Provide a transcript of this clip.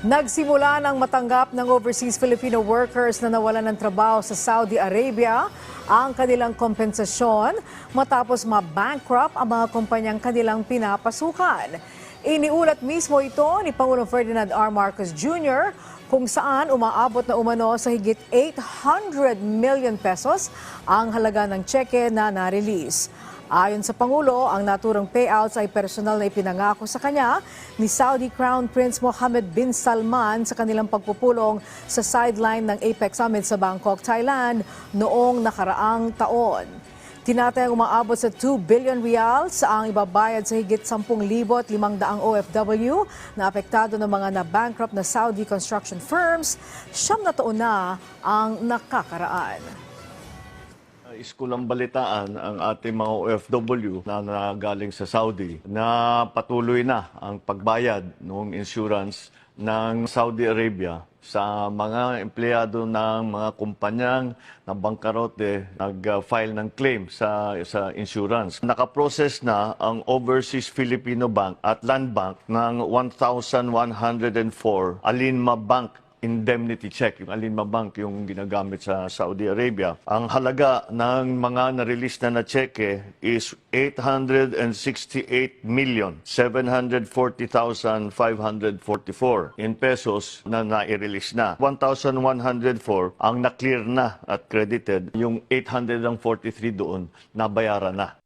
Nagsimula ng matanggap ng overseas Filipino workers na nawalan ng trabaho sa Saudi Arabia ang kanilang kompensasyon matapos ma-bankrupt ang mga kumpanyang kanilang pinapasukan. Iniulat mismo ito ni Pangulong Ferdinand R. Marcos Jr. kung saan umaabot na umano sa higit 800 million pesos ang halaga ng tseke na na-release. Ayon sa Pangulo, ang naturang payouts ay personal na ipinangako sa kanya ni Saudi Crown Prince Mohammed bin Salman sa kanilang pagpupulong sa sideline ng APEC Summit sa Bangkok, Thailand noong nakaraang taon. Tinatayang umaabot sa 2 billion reals ang ibabayad sa higit 10,500 OFW na apektado ng mga na-bankrupt na Saudi construction firms. Siyam na taon na ang nakakaraan. Iskulang balitaan ang ating mga OFW na nagaling sa Saudi na patuloy na ang pagbayad ng insurance ng Saudi Arabia sa mga empleyado ng mga kumpanyang na bangkarote nag-file ng claim sa sa insurance. Nakaprocess na ang Overseas Filipino Bank at Land Bank ng 1,104 Alinma Bank indemnity check, yung Alinma Bank yung ginagamit sa Saudi Arabia. Ang halaga ng mga na-release na na cheque is 868 million 740,544 in pesos na na-release na. 1,104 ang na-clear na at credited. Yung 843 doon nabayaran na.